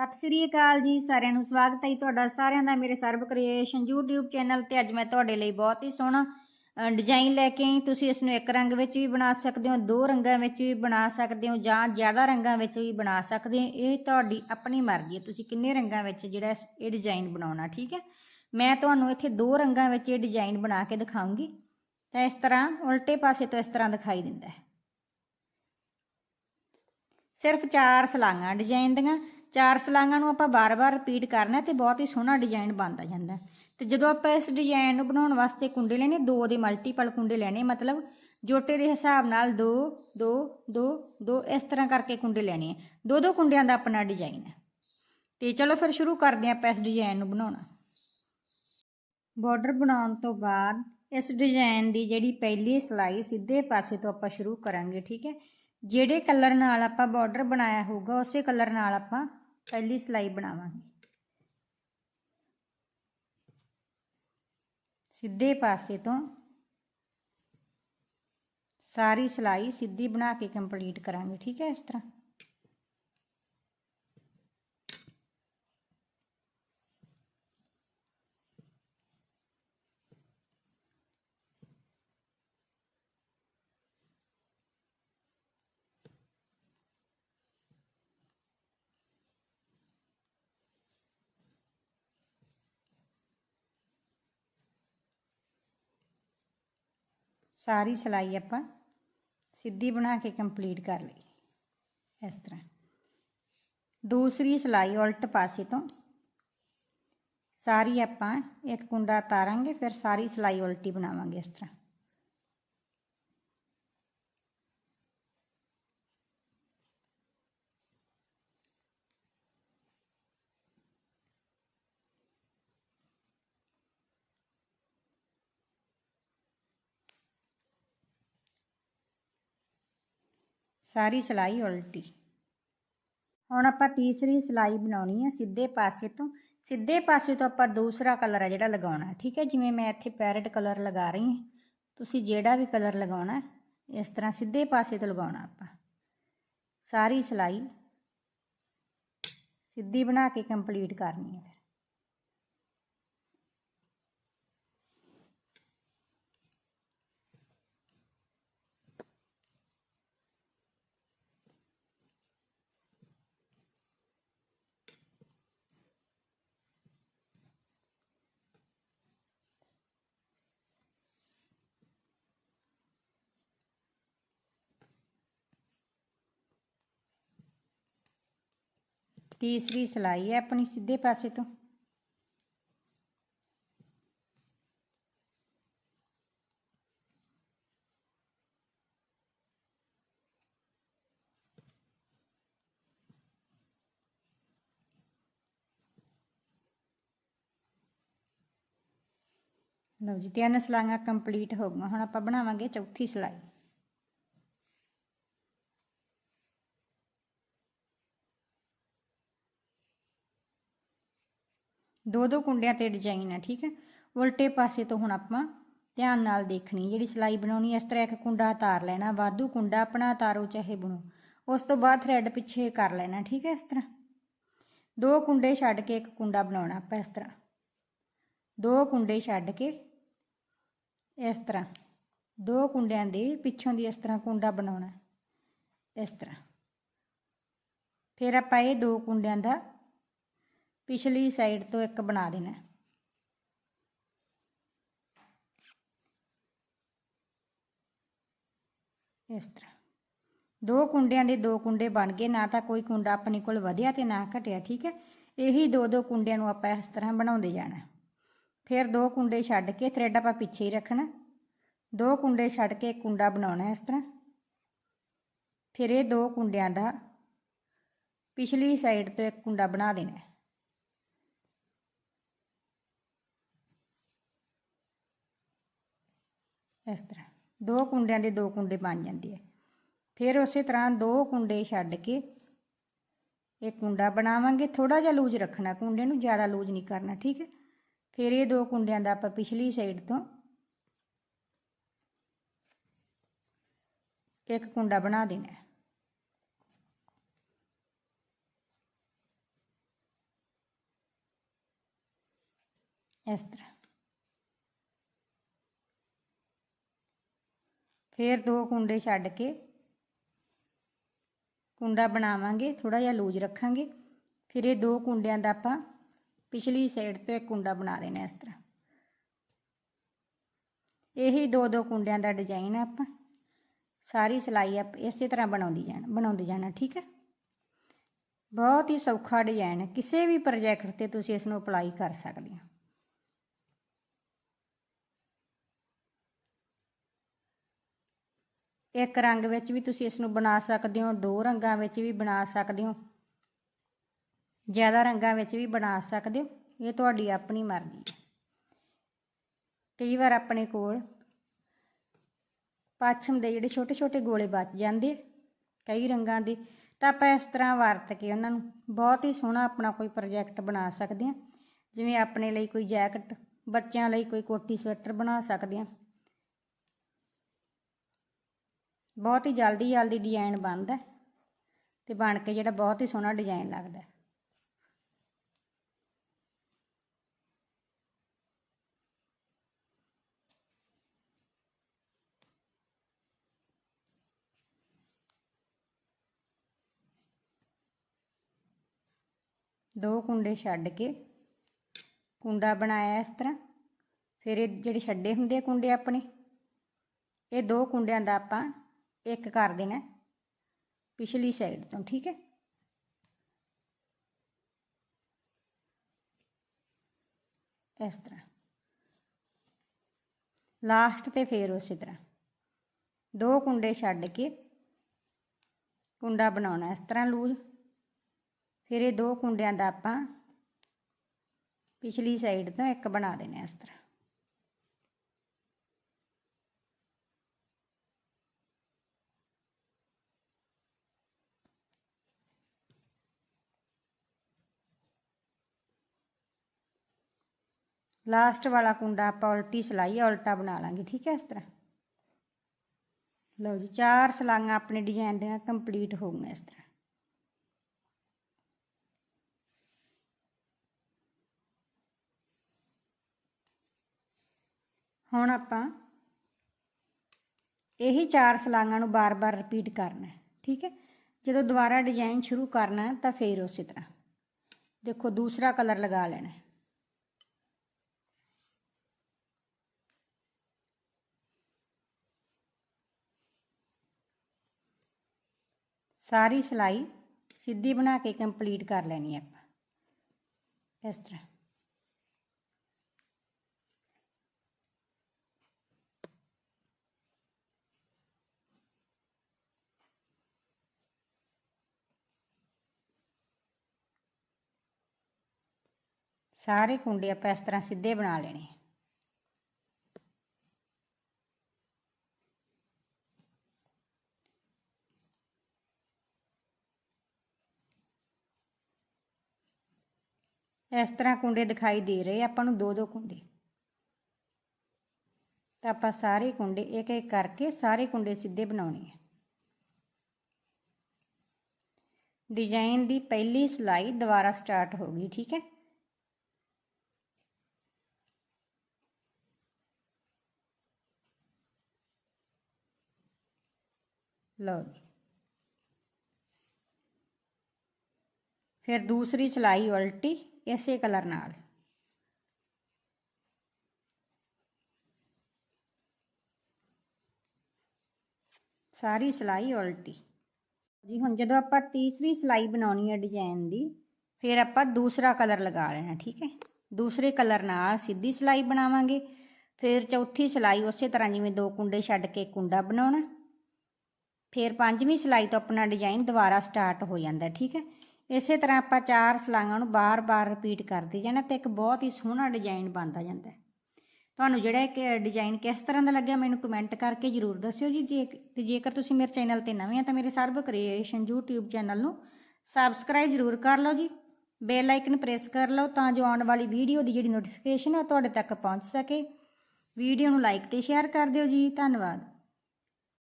ਸਤਿ ਸ੍ਰੀ ਅਕਾਲ ਜੀ, ਸਾਰਿਆਂ ਨੂੰ ਸਵਾਗਤ ਹੈ ਜੀ ਤੁਹਾਡਾ, ਸਾਰਿਆਂ ਦਾ ਮੇਰੇ ਸਰਬ ਕ੍ਰੀਏਸ਼ਨ YouTube ਚੈਨਲ ਤੇ ਅੱਜ ਮੈਂ ਤੁਹਾਡੇ ਲਈ ਬਹੁਤ ਹੀ ਸੋਹਣਾ ਡਿਜ਼ਾਈਨ ਲੈ ਕੇ ਆਈ। ਤੁਸੀਂ ਇਸ ਨੂੰ ਇੱਕ ਰੰਗ ਵਿੱਚ ਵੀ ਬਣਾ ਸਕਦੇ ਹੋ, ਦੋ ਰੰਗਾਂ ਵਿੱਚ ਵੀ ਬਣਾ ਸਕਦੇ ਹੋ ਜਾਂ ਜ਼ਿਆਦਾ ਰੰਗਾਂ ਵਿੱਚ ਵੀ ਬਣਾ ਸਕਦੇ ਹੋ। ਇਹ ਤੁਹਾਡੀ ਆਪਣੀ ਮਰਜ਼ੀ ਹੈ, ਤੁਸੀਂ ਕਿੰਨੇ ਰੰਗਾਂ ਵਿੱਚ ਜਿਹੜਾ ਇਹ ਡਿਜ਼ਾਈਨ ਬਣਾਉਣਾ, ਠੀਕ ਹੈ? ਮੈਂ ਤੁਹਾਨੂੰ ਇੱਥੇ ਦੋ ਰੰਗਾਂ ਵਿੱਚ ਇਹ ਡਿਜ਼ਾਈਨ ਬਣਾ ਕੇ ਦਿਖਾਉਂਗੀ। ਤਾਂ ਇਸ ਤਰ੍ਹਾਂ ਉਲਟੇ ਪਾਸੇ ਤੋਂ ਇਸ ਤਰ੍ਹਾਂ ਦਿਖਾਈ ਦਿੰਦਾ ਹੈ। ਸਿਰਫ ਚਾਰ ਸਲਾਈਆਂ ਡਿਜ਼ਾਈਨ ਦੀਆਂ। ਚਾਰ ਸਲਾਈਆਂ ਨੂੰ ਆਪਾਂ ਬਾਰ-ਬਾਰ ਰਿਪੀਟ ਕਰਨਾ ਤੇ ਬਹੁਤ ਹੀ ਸੋਹਣਾ ਡਿਜ਼ਾਈਨ ਬਣਦਾ ਜਾਂਦਾ ਹੈ। ਤੇ ਜਦੋਂ ਆਪਾਂ ਇਸ ਡਿਜ਼ਾਈਨ ਨੂੰ ਬਣਾਉਣ ਵਾਸਤੇ ਕੁੰਡੇ ਲੈਣੇ, ਦੋ ਦੇ ਮਲਟੀਪਲ ਕੁੰਡੇ ਲੈਣੇ, ਮਤਲਬ ਜੋਟੇ ਦੇ ਹਿਸਾਬ ਨਾਲ 2 2 2 2 ਇਸ ਤਰ੍ਹਾਂ ਕਰਕੇ ਕੁੰਡੇ ਲੈਣੇ ਆ। ਦੋ ਦੋ ਕੁੰਡਿਆਂ ਦਾ ਆਪਣਾ ਡਿਜ਼ਾਈਨ ਹੈ। ਤੇ ਚਲੋ ਫਿਰ ਸ਼ੁਰੂ ਕਰਦੇ ਹਾਂ ਆਪਾਂ ਇਸ ਡਿਜ਼ਾਈਨ ਨੂੰ ਬਣਾਉਣਾ। ਬਾਰਡਰ ਬਣਾਉਣ ਤੋਂ ਬਾਅਦ ਇਸ ਡਿਜ਼ਾਈਨ ਦੀ ਜਿਹੜੀ ਪਹਿਲੀ ਸਲਾਈ ਸਿੱਧੇ ਪਾਸੇ ਤੋਂ ਆਪਾਂ ਸ਼ੁਰੂ ਕਰਾਂਗੇ, ਠੀਕ ਹੈ? ਜਿਹੜੇ ਕਲਰ ਨਾਲ ਆਪਾਂ ਬਾਰਡਰ ਬਣਾਇਆ ਹੋਊਗਾ, ਉਸੇ ਕਲਰ ਨਾਲ ਆਪਾਂ ਪਹਿਲੀ ਸਲਾਈ ਬਣਾਵਾਂਗੇ। ਸਿੱਧੇ ਪਾਸੇ ਤੋਂ ਸਾਰੀ ਸਲਾਈ ਸਿੱਧੀ ਬਣਾ ਕੇ ਕੰਪਲੀਟ ਕਰਾਂਗੇ, ਠੀਕ ਹੈ ਇਸ ਤਰ੍ਹਾਂ। ਸਾਰੀ ਸਿਲਾਈ ਆਪਾਂ ਸਿੱਧੀ ਬਣਾ ਕੇ ਕੰਪਲੀਟ ਕਰ ਲਈ ਇਸ ਤਰ੍ਹਾਂ। ਦੂਸਰੀ ਸਿਲਾਈ ਉਲਟ ਪਾਸੇ ਤੋਂ ਸਾਰੀ ਆਪਾਂ ਇੱਕ ਕੁੰਡਾ ਤਾਰਾਂਗੇ ਫਿਰ ਸਾਰੀ ਸਲਾਈ ਉਲਟੀ ਬਣਾਵਾਂਗੇ ਇਸ ਤਰ੍ਹਾਂ। ਸਾਰੀ ਸਿਲਾਈ ਉਲਟੀ। ਹੁਣ ਆਪਾਂ ਤੀਸਰੀ ਸਿਲਾਈ ਬਣਾਉਣੀ ਹੈ ਸਿੱਧੇ ਪਾਸੇ ਤੋਂ। ਸਿੱਧੇ ਪਾਸੇ ਤੋਂ ਆਪਾਂ ਦੂਸਰਾ ਕਲਰ ਹੈ ਜਿਹੜਾ ਲਗਾਉਣਾ। ਠੀਕ ਹੈ, ਜਿਵੇਂ ਮੈਂ ਇੱਥੇ ਪੈਰਟ ਕਲਰ ਲਗਾ ਰਹੀ ਹਾਂ। ਤੁਸੀਂ ਜਿਹੜਾ ਵੀ ਕਲਰ ਲਗਾਉਣਾ, ਇਸ ਤਰ੍ਹਾਂ ਸਿੱਧੇ ਪਾਸੇ ਤੋਂ ਲਗਾਉਣਾ ਆਪਾਂ। ਸਾਰੀ ਸਿਲਾਈ ਸਿੱਧੀ ਬਣਾ ਕੇ ਕੰਪਲੀਟ ਕਰਨੀ ਹੈ ਤੀਸਰੀ ਸਲਾਈ ਹੈ ਆਪਣੀ ਸਿੱਧੇ ਪਾਸੇ ਤੋਂ। ਲਓ ਜੀ, ਤਿੰਨ ਸਲਾਈਆਂ ਕੰਪਲੀਟ ਹੋ ਗਈਆਂ। ਹੁਣ ਆਪਾਂ ਬਣਾਵਾਂਗੇ ਚੌਥੀ ਸਲਾਈ। ਦੋ ਦੋ ਕੁੰਡਿਆਂ ਤੇ ਡਿਜ਼ਾਈਨ ਹੈ ਠੀਕ ਹੈ? ਉਲਟੇ ਪਾਸੇ ਤੋਂ ਹੁਣ ਆਪਾਂ ਧਿਆਨ ਨਾਲ ਦੇਖਣੀ, ਜਿਹੜੀ ਸਲਾਈ ਬਣਾਉਣੀ ਇਸ ਤਰ੍ਹਾਂ ਇੱਕ ਕੁੰਡਾ ਤਾਰ ਲੈਣਾ, ਵਾਧੂ ਕੁੰਡਾ ਆਪਣਾ ਤਾਰੋ ਚਾਹੇ ਬਣੋ। ਉਸ ਤੋਂ ਬਾਅਦ ਥਰੈਡ ਪਿੱਛੇ ਕਰ ਲੈਣਾ, ਠੀਕ ਹੈ ਇਸ ਤਰ੍ਹਾਂ? ਦੋ ਕੁੰਡੇ ਛੱਡ ਕੇ ਇੱਕ ਕੁੰਡਾ ਬਣਾਉਣਾ ਆਪਾਂ ਇਸ ਤਰ੍ਹਾਂ। ਦੋ ਕੁੰਡੇ ਛੱਡ ਕੇ ਇਸ ਤਰ੍ਹਾਂ। ਦੋ ਕੁੰਡਿਆਂ ਦੇ ਪਿੱਛੋਂ ਦੀ ਇਸ ਤਰ੍ਹਾਂ ਕੁੰਡਾ ਬਣਾਉਣਾ, ਇਸ ਤਰ੍ਹਾਂ। ਫਿਰ ਆਪਾਂ ਇਹ ਦੋ ਕੁੰਡਿਆਂ ਦਾ ਪਿਛਲੀ ਸਾਈਡ ਤੋਂ ਇੱਕ ਬਣਾ ਦੇਣਾ। ਇਸ ਤਰ੍ਹਾਂ। ਦੋ ਕੁੰਡਿਆਂ ਦੇ ਦੋ ਕੁੰਡੇ ਬਣ ਗਏ, ਨਾ ਤਾਂ ਕੋਈ ਕੁੰਡਾ ਆਪਣੇ ਕੋਲ ਵਧਿਆ ਤੇ ਨਾ ਘਟਿਆ, ਠੀਕ ਹੈ? ਇਹੀ ਦੋ ਦੋ ਕੁੰਡਿਆਂ ਨੂੰ ਆਪਾਂ ਇਸ ਤਰ੍ਹਾਂ ਬਣਾਉਂਦੇ ਜਾਣਾ। ਫਿਰ ਦੋ ਕੁੰਡੇ ਛੱਡ ਕੇ ਥਰੈਡ ਆਪਾਂ ਪਿੱਛੇ ਹੀ ਰੱਖਣਾ। ਦੋ ਕੁੰਡੇ ਛੱਡ ਕੇ ਇੱਕ ਕੁੰਡਾ ਬਣਾਉਣਾ ਇਸ ਤਰ੍ਹਾਂ। ਫਿਰ ਇਹ ਦੋ ਕੁੰਡਿਆਂ ਦਾ ਪਿਛਲੀ ਸਾਈਡ ਤੋਂ ਇੱਕ ਕੁੰਡਾ ਬਣਾ ਦੇਣਾ। ਇਸ ਤਰ੍ਹਾਂ। ਦੋ ਕੁੰਡਿਆਂ ਦੇ ਦੋ ਕੁੰਡੇ ਬਣ ਜਾਂਦੇ ਆ। ਫਿਰ ਉਸੇ ਤਰ੍ਹਾਂ ਦੋ ਕੁੰਡੇ ਛੱਡ ਕੇ ਇਹ ਕੁੰਡਾ ਬਣਾਵਾਂਗੇ। ਥੋੜਾ ਜਿਹਾ ਲੂਜ ਰੱਖਣਾ, ਕੁੰਡੇ ਨੂੰ ਜ਼ਿਆਦਾ ਲੂਜ ਨਹੀਂ ਕਰਨਾ, ਠੀਕ ਹੈ? ਫਿਰ ਇਹ ਦੋ ਕੁੰਡਿਆਂ ਦਾ ਆਪਾਂ ਪਿਛਲੀ ਸਾਈਡ ਤੋਂ ਇੱਕ ਕੁੰਡਾ ਬਣਾ ਦੇਣਾ। ਇਸ ਤਰ੍ਹਾਂ। ਫਿਰ ਦੋ ਕੁੰਡੇ ਛੱਡ ਕੇ ਕੁੰਡਾ ਬਣਾਵਾਂਗੇ ਥੋੜਾ ਜਿਹਾ ਲੂਜ ਰੱਖਾਂਗੇ। ਫਿਰ ਇਹ ਦੋ ਕੁੰਡਿਆਂ ਦਾ ਆਪਾਂ ਪਿਛਲੀ ਸਾਈਡ ਤੋਂ ਇੱਕ ਕੁੰਡਾ ਬਣਾ ਲੈਣਾ ਇਸ ਤਰ੍ਹਾਂ। ਇਹੀ ਦੋ ਦੋ ਕੁੰਡਿਆਂ ਦਾ ਡਿਜ਼ਾਈਨ ਆਪਾਂ। ਸਾਰੀ ਸਿਲਾਈ ਆਪ ਇਸੇ ਤਰ੍ਹਾਂ ਬਣਾਉਂਦੀ ਜਾਣਾ, ਬਣਾਉਂਦੇ ਜਾਣਾ, ਠੀਕ ਹੈ? ਬਹੁਤ ਹੀ ਸੌਖਾ ਡਿਜ਼ਾਈਨ ਹੈ। ਕਿਸੇ ਵੀ ਪ੍ਰੋਜੈਕਟ ਤੇ ਤੁਸੀਂ ਇਸ ਨੂੰ ਅਪਲਾਈ ਕਰ ਸਕਦੇ ਹੋ। ਇੱਕ ਰੰਗ ਵਿੱਚ ਵੀ ਤੁਸੀਂ ਇਸ ਨੂੰ ਬਣਾ ਸਕਦੇ ਹੋ, ਦੋ ਰੰਗਾਂ ਵਿੱਚ ਵੀ ਬਣਾ ਸਕਦੇ ਹੋ। ਜ਼ਿਆਦਾ ਰੰਗਾਂ ਵਿੱਚ ਵੀ ਬਣਾ ਸਕਦੇ ਹੋ। ਇਹ ਤੁਹਾਡੀ ਆਪਣੀ ਮਰਜ਼ੀ ਹੈ। ਕਈ ਵਾਰ ਆਪਣੇ ਕੋਲ ਪੱਛਮ ਦੇ ਜਿਹੜੇ ਛੋਟੇ ਛੋਟੇ ਗੋਲੇ ਬਚ ਜਾਂਦੇ ਕਈ ਰੰਗਾਂ ਦੇ। ਤਾਂ ਆਪਾਂ ਇਸ ਤਰ੍ਹਾਂ ਵਰਤ ਕੇ ਉਹਨਾਂ ਨੂੰ ਬਹੁਤ ਹੀ ਸੋਹਣਾ ਆਪਣਾ ਕੋਈ ਪ੍ਰੋਜੈਕਟ ਬਣਾ ਸਕਦੇ ਹਾਂ। ਜਿਵੇਂ ਆਪਣੇ ਲਈ ਕੋਈ ਜੈਕਟ, ਬੱਚਿਆਂ ਲਈ ਕੋਈ ਕੋਟੀ ਸਵੈਟਰ ਬਣਾ ਸਕਦੇ ਹਾਂ। ਬਹੁਤ ਹੀ ਜਲਦੀ ਜਲਦੀ ਡਿਜ਼ਾਈਨ ਬਣਦਾ ਤੇ ਬਣ ਕੇ ਜਿਹੜਾ ਬਹੁਤ ਹੀ ਸੋਹਣਾ ਡਿਜ਼ਾਈਨ ਲੱਗਦਾ ਦੋ ਕੁੰਡੇ ਛੱਡ ਕੇ ਕੁੰਡਾ ਬਣਾਇਆ ਇਸ ਤਰ੍ਹਾਂ। ਫਿਰ ਇਹ ਜਿਹੜੇ ਛੱਡੇ ਹੁੰਦੇ ਆ ਕੁੰਡੇ ਆਪਣੇ, ਇਹ ਦੋ ਕੁੰਡਿਆਂ ਦਾ ਆਪਾਂ ਇੱਕ ਕਰ ਦੇਣਾ ਪਿਛਲੀ ਸਾਈਡ ਤੋਂ ਠੀਕ ਹੈ ਇਸ ਤਰ੍ਹਾਂ ਲਾਸਟ ਤੇ ਫੇਰ ਉਸੇ ਤਰ੍ਹਾਂ ਦੋ ਕੁੰਡੇ ਛੱਡ ਕੇ ਕੁੰਡਾ ਬਣਾਉਣਾ ਇਸ ਤਰ੍ਹਾਂ ਲੂਜ਼ ਫਿਰ ਇਹ ਦੋ ਕੁੰਡਿਆਂ ਦਾ ਆਪਾਂ ਪਿਛਲੀ ਸਾਈਡ ਤੋਂ ਇੱਕ ਬਣਾ ਦੇਣਾ ਇਸ ਤਰ੍ਹਾਂ ਲਾਸਟ ਵਾਲਾ ਕੁੰਡਾ ਆਪਾਂ ਉਲਟੀ ਸਲਾਈ ਉਲਟਾ ਬਣਾ ਲਾਂਗੇ, ਠੀਕ ਹੈ ਇਸ ਤਰ੍ਹਾਂ। ਲਓ ਜੀ, ਚਾਰ ਸਲਾਈਆਂ ਆਪਣੇ ਡਿਜ਼ਾਈਨ ਦੀਆਂ ਕੰਪਲੀਟ ਹੋ ਗਈਆਂ ਇਸ ਤਰ੍ਹਾਂ। ਹੁਣ ਆਪਾਂ ਇਹੀ ਚਾਰ ਸਲਾਈਆਂ ਨੂੰ ਬਾਰ-ਬਾਰ ਰਿਪੀਟ ਕਰਨਾ ਹੈ, ਠੀਕ ਹੈ। ਜਦੋਂ ਦੁਬਾਰਾ ਡਿਜ਼ਾਈਨ ਸ਼ੁਰੂ ਕਰਨਾ ਤਾਂ ਫੇਰ ਉਸੇ ਤਰ੍ਹਾਂ। ਦੇਖੋ, ਦੂਸਰਾ ਕਲਰ ਲਗਾ ਲੈਣਾ ਸਾਰੀ ਸਿਲਾਈ ਸਿੱਧੀ ਬਣਾ ਕੇ ਕੰਪਲੀਟ ਕਰ ਲੈਣੀ ਹੈ ਆਪਾਂ। ਇਸ ਤਰ੍ਹਾਂ। ਸਾਰੇ ਕੁੰਡੇ ਆਪਾਂ ਇਸ ਤਰ੍ਹਾਂ ਸਿੱਧੇ ਬਣਾ ਲੈਣੇ ਇਸ ਤਰ੍ਹਾਂ ਕੁੰਡੇ ਦਿਖਾਈ ਦੇ ਰਹੇ ਆਪਾਂ ਨੂੰ ਦੋ ਦੋ ਕੁੰਡੇ। ਤਾਂ ਆਪਾਂ ਸਾਰੇ ਕੁੰਡੇ, ਇੱਕ ਇੱਕ ਕਰਕੇ ਸਾਰੇ ਕੁੰਡੇ ਸਿੱਧੇ ਬਣਾਉਣੇ ਆ। ਡਿਜ਼ਾਈਨ ਦੀ ਪਹਿਲੀ ਸਿਲਾਈ ਦੁਬਾਰਾ ਸਟਾਰਟ ਹੋ ਗਈ, ਠੀਕ ਹੈ? ਲਓ ਜੀ। ਫਿਰ ਦੂਸਰੀ ਸਿਲਾਈ ਉਲਟੀ। ਇਸੇ ਕਲਰ ਨਾਲ। ਸਾਰੀ ਸਲਾਈ ਉਲਟੀ। ਜੀ, ਹੁਣ ਜਦੋਂ ਆਪਾਂ ਤੀਸਰੀ ਸਲਾਈ ਬਣਾਉਣੀ ਹੈ ਡਿਜ਼ਾਈਨ ਦੀ, ਫਿਰ ਆਪਾਂ ਦੂਸਰਾ ਕਲਰ ਲਗਾ ਲੈਣਾ, ਠੀਕ ਹੈ? ਦੂਸਰੇ ਕਲਰ ਨਾਲ ਸਿੱਧੀ ਸਲਾਈ ਬਣਾਵਾਂਗੇ। ਫਿਰ ਚੌਥੀ ਸਲਾਈ ਉਸੇ ਤਰ੍ਹਾਂ ਜਿਵੇਂ ਦੋ ਕੁੰਡੇ ਛੱਡ ਕੇ ਕੁੰਡਾ ਬਣਾਉਣਾ। ਫਿਰ ਪੰਜਵੀਂ ਸਲਾਈ ਤੋਂ ਆਪਣਾ ਡਿਜ਼ਾਈਨ ਦੁਬਾਰਾ ਸਟਾਰਟ ਹੋ ਜਾਂਦਾ, ਠੀਕ ਹੈ? ਇਸੇ ਤਰ੍ਹਾਂ ਆਪਾਂ ਚਾਰ ਸਲਾਈਆਂ ਨੂੰ ਬਾਰ-ਬਾਰ ਰਿਪੀਟ ਕਰਦੇ ਜਾਣਾ ਤੇ ਇੱਕ ਬਹੁਤ ਹੀ ਸੋਹਣਾ ਡਿਜ਼ਾਈਨ ਬਣਦਾ ਜਾਂਦਾ। ਤੁਹਾਨੂੰ ਜਿਹੜਾ ਇੱਕ ਡਿਜ਼ਾਈਨ ਕਿਸ ਤਰ੍ਹਾਂ ਦਾ ਲੱਗਿਆ ਮੈਨੂੰ ਕਮੈਂਟ ਕਰਕੇ ਜਰੂਰ ਦੱਸਿਓ ਜੀ। ਜੇ ਤੇ ਜੇਕਰ ਤੁਸੀਂ ਮੇਰੇ ਚੈਨਲ ਤੇ ਨਵੇਂ ਆ ਤਾਂ ਮੇਰੇ ਸਰਬ ਕ੍ਰੀਏਸ਼ਨ YouTube ਚੈਨਲ ਨੂੰ ਸਬਸਕ੍ਰਾਈਬ ਜਰੂਰ ਕਰ ਲਓ ਜੀ। ਬੈਲ ਆਈਕਨ ਪ੍ਰੈਸ ਕਰ ਲਓ ਤਾਂ ਜੋ ਆਉਣ ਵਾਲੀ ਵੀਡੀਓ ਦੀ ਜਿਹੜੀ ਨੋਟੀਫਿਕੇਸ਼ਨ ਹੈ ਤੁਹਾਡੇ ਤੱਕ ਪਹੁੰਚ ਸਕੇ। ਵੀਡੀਓ ਨੂੰ ਲਾਈਕ ਤੇ ਸ਼ੇਅਰ ਕਰ ਦਿਓ ਜੀ। ਧੰਨਵਾਦ।